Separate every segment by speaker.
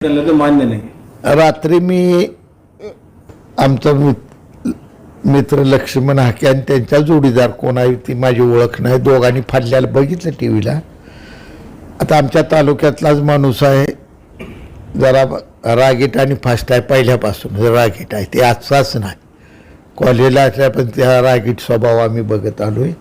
Speaker 1: त्यांना ते मान्य नाही.
Speaker 2: रात्री मी आमचा मित्र लक्ष्मण हाके आणि त्यांच्या जोडीदार कोण आहे ती माझी ओळख नाही. दोघांनी फाडल्याला बघितलं टी व्हीला आता आमच्या तालुक्यातलाच माणूस आहे. जरा रागीट आणि फास्ट आहे पहिल्यापासून. रागीट आहे. ते आजचाच नाही. कॉलेजला असल्या पण त्या रागीट स्वभाव आम्ही बघत आलो आहे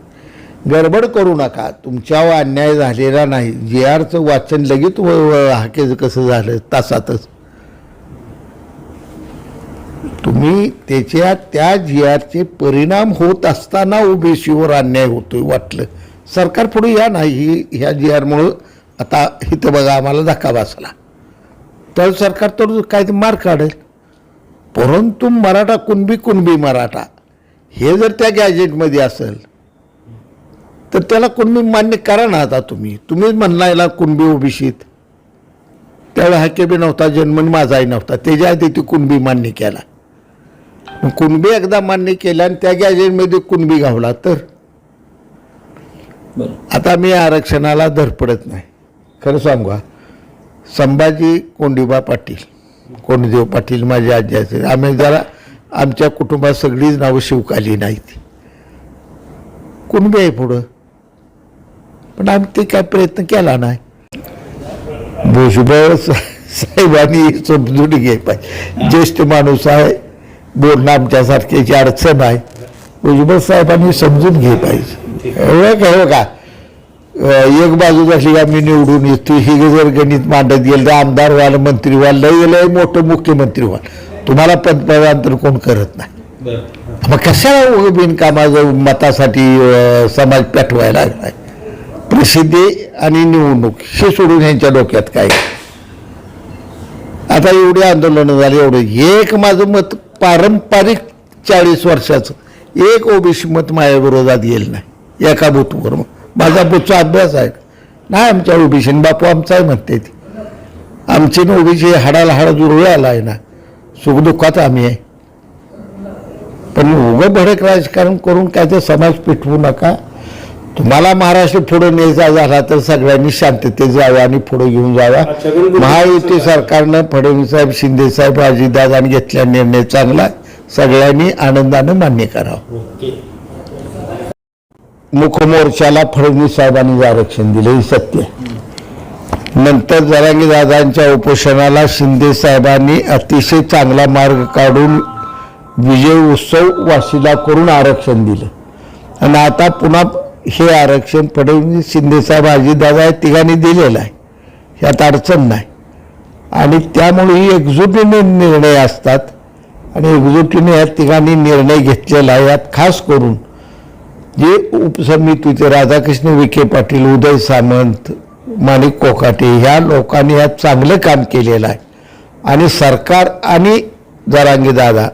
Speaker 2: गडबड करू नका. तुमच्यावर अन्याय झालेला नाही. जे आरचं वाचन लगेच हाकेचं कसं झालं तासातच. तुम्ही त्याच्या त्या जी आरचे परिणाम होत असताना ओबीसीवर अन्याय होतोय वाटलं. सरकार पुढे या नाही. ही ह्या जी आरमुळं आता इथं बघा आम्हाला धक्का बसला. तर सरकार तर काय ते मार काढेल. परंतु मराठा कुणबी कुणबी मराठा हे जर त्या गॅजेटमध्ये असेल तर त्याला कुणबी मान्य करा ना आता तुम्ही. तुम्हीच म्हणला याला कुणबी ओबीसीत त्यावेळेला हाके बी नव्हता जन्मन माझाही नव्हता. त्याच्या आधी ती कुणबी मान्य केला. मग कुणबी एकदा मान्य केला आणि त्या गॅजेटमध्ये कुणबी घावला तर? आता मी आरक्षणाला धडपडत नाही. खरं सांगू हा. संभाजी कोंडीबा पाटील कोंडदेव पाटील माझे आजी असेल आम्ही जरा आमच्या कुटुंबात सगळीच नावं शिवकाली नाहीत. कुणबी आहे पुढं? पण आम्ही ते काय प्रयत्न केला नाही. भुजबळ साहेबांनी समजून घे पाहिजे ज्येष्ठ माणूस आहे बोलणं आमच्यासारख्याची अडचण आहे. भुजबळ साहेबांनी समजून घे पाहिजे एवढं काय हो का? एक बाजू का मी निवडून येतो ही जर गणित मांडत गेलं तर आमदार व्हाल मंत्री व्हाल लय लय मोठं मुख्यमंत्री व्हाल. तुम्हाला पंतप्रधान तर कोण करत नाही. मग कशाला उगं बिनकामाचं मतासाठी समाज पेटवायला लागलाय? प्रसिद्धी आणि निवडणूक हे सोडून यांच्या डोक्यात काय? आता एवढी आंदोलनं झाली एवढं. एक माझं मत पारंपरिक चाळीस वर्षाचं एक ओबीसी मत माझ्याविरोधात येईल नाही. एका बुथवर. माझा बुथचा अभ्यास आहे. नाही आमच्या ओबीसी बापू आमचा आहे म्हणते ती. आमची ओबीसी हाडाला हाड आला आहे ना. सुखदुःखात आम्ही आहे. पण उभं भडक राजकारण करून काय ते समाज पिटवू नका. तुम्हाला महाराष्ट्र पुढे न्यायचा झाला तर सगळ्यांनी शांततेत जावं आणि पुढे घेऊन जावा. महायुती सरकारनं फडणवीस साहेब शिंदे साहेब अजितदादांनी घेतलेला निर्णय चांगला. सगळ्यांनी आनंदानं मान्य करावं. मुखमोर्चाला फडणवीस साहेबांनी आरक्षण दिलं हे सत्य. नंतर जरांगी दादांच्या उपोषणाला शिंदे साहेबांनी अतिशय चांगला मार्ग काढून विजय उत्सव वाशीला करून आरक्षण दिलं. आणि आता पुन्हा हे आरक्षण फडणवीस शिंदेसाहेब अजितदादा या तिघांनी दिलेलं आहे. ह्यात अडचण नाही. आणि त्यामुळे ही एकजुटीने निर्णय असतात आणि एकजुटीने या तिघांनी निर्णय घेतलेला आहे. यात खास करून जे उपसमितीचे राधाकृष्ण विखे पाटील उदय सामंत माणिक कोकाटे ह्या लोकांनी यात चांगलं काम केलेलं आहे. आणि सरकार आणि जरांगी दादा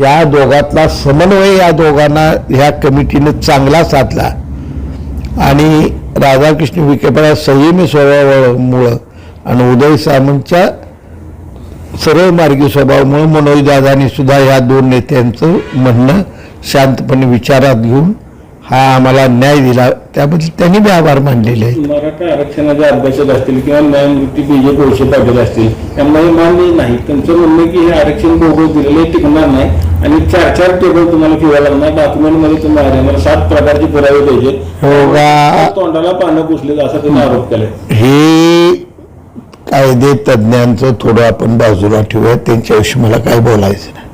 Speaker 2: या दोघातला समन्वय या दोघांना ह्या कमिटीनं चांगला साधला. आणि राधाकृष्ण विखे पाटील संयमी स्वभावामुळं आणि उदय सामंतच्या सरळ मार्गी स्वभावामुळं मनोज दादांनी सुद्धा ह्या दोन नेत्यांचं म्हणणं शांतपणे विचारात घेऊन हा आम्हाला न्याय दिला. त्याबद्दल त्यांनी बी आभार मानलेले आहेत.
Speaker 1: मराठा आरक्षणाचे अभ्यासक असतील किंवा न्यायमूर्ती बी जे कोळशे पाटील असतील त्यांना हे मान्य नाही. त्यांचं म्हणणं की हे आरक्षण बोगस दिलेलं टिकणार नाही. आणि चार चार टेबल तुम्हाला ठेवायला लागणार. डॉक्युमेंटमध्ये तुम्हाला आम्हाला सात प्रकारचे पुरावे द्यायचे
Speaker 2: हो का?
Speaker 1: तोंडाला पानं पुसले असा त्यांनी आरोप केलाय
Speaker 2: हे कायदे तज्ज्ञांचं थोडं आपण बाजूला ठेवूया त्यांच्याविषयी मला काय बोलायचं नाही.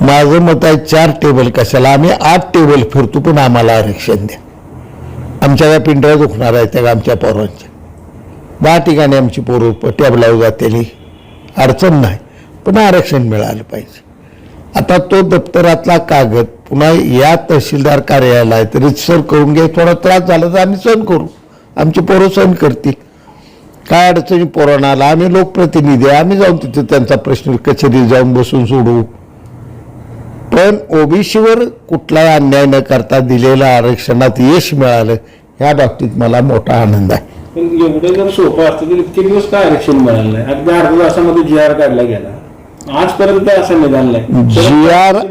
Speaker 2: माझं मत आहे चार टेबल कशाला? आम्ही आठ टेबल फिरतो पण आम्हाला आरक्षण द्या. आमच्या या पिंड्या दुखणार आहेत त्या आमच्या पोरांच्या. दहा ठिकाणी आमची पोरं टेबलावर जातेली. अडचण नाही पण आरक्षण मिळालं पाहिजे. आता तो दप्तरातला कागद पुन्हा या तहसीलदार कार्यालयात रितसर करून घे थोडा त्रास झाला तर आम्ही सहन करू. आमची पोरं सहन करतील. काय अडचणी पोरांना आम्ही लोकप्रतिनिधी आम्ही जाऊन तिथे त्यांचा प्रश्न कचेरी जाऊन बसून सोडू. पण ओबीसीवर कुठलाही अन्याय न करता दिलेल्या आरक्षणात यश मिळालं ह्या बाबतीत मला मोठा आनंद आहे.
Speaker 1: पण एवढं जर सोपं असतं तर इतके दिवस काय आरक्षण मिळालं नाही? अगदी अर्ध्या तासामध्ये जी आर काढला गेला. आजपर्यंत असं निघालं नाही.
Speaker 2: जी आर